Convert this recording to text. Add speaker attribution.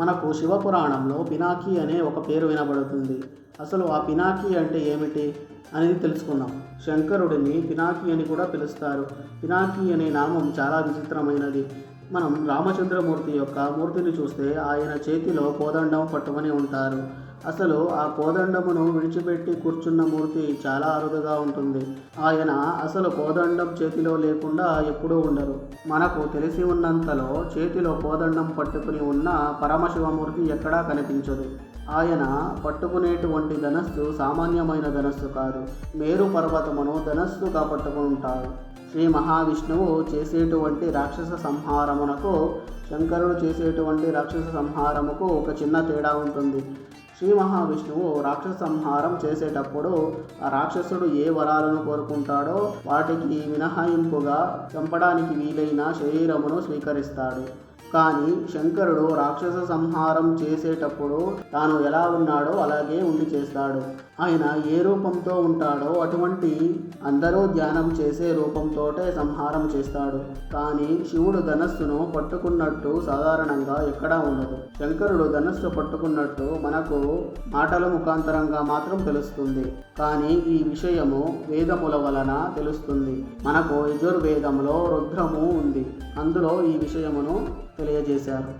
Speaker 1: మనకు శివపురాణంలో పినాకి అనే ఒక పేరు వినబడుతుంది. అసలు ఆ పినాకి అంటే ఏమిటి అనేది తెలుసుకుందాం. శంకరుడిని పినాకి అని కూడా పిలుస్తారు. పినాకి అనే నామం చాలా విచిత్రమైనది. మనం రామచంద్రమూర్తి యొక్క మూర్తిని చూస్తే ఆయన చేతిలో కోదండం పట్టుకొని ఉంటారు. అసలు ఆ కోదండమును విడిచిపెట్టి కూర్చున్న మూర్తి చాలా అరుదుగా ఉంటుంది. ఆయన అసలు కోదండం చేతిలో లేకుండా ఎప్పుడూ ఉండరు. మనకు తెలిసి ఉన్నంతలో చేతిలో కోదండం పట్టుకుని ఉన్న పరమశివమూర్తి ఎక్కడా కనిపించదు. ఆయన పట్టుకునేటువంటి ధనస్సు సామాన్యమైన ధనస్సు కాదు. మేరు పర్వతమును ధనస్సుగా పట్టుకుంటారు. శ్రీ మహావిష్ణువు చేసేటువంటి రాక్షస సంహారమునకు శంకరుడు చేసేటువంటి రాక్షస సంహారముకు ఒక చిన్న తేడా ఉంటుంది. శ్రీ మహావిష్ణువు రాక్షస సంహారం చేసేటప్పుడు ఆ రాక్షసుడు ఏ వరాలను కోరుకుంటాడో వాటికి మినహాయింపుగా చంపడానికి వీలైన శరీరమును స్వీకరిస్తాడు. కానీ శంకరుడు రాక్షస సంహారం చేసేటప్పుడు తాను ఎలా ఉన్నాడో అలాగే ఉండి చేస్తాడు. ఆయన ఏ రూపంతో ఉంటాడో అటువంటి అందరూ ధ్యానం చేసే రూపంతోటే సంహారం చేస్తాడు. కానీ శివుడు ధనస్సును పట్టుకున్నట్టు సాధారణంగా ఎక్కడా ఉండదు. శంకరుడు ధనస్సు పట్టుకున్నట్టు మనకు మాటల ముఖాంతరంగా మాత్రం తెలుస్తుంది. కానీ ఈ విషయము వేదముల వలన తెలుస్తుంది. మనకు యజుర్వేదంలో రుద్రము ఉంది. అందులో ఈ విషయమును తెలియజేశారు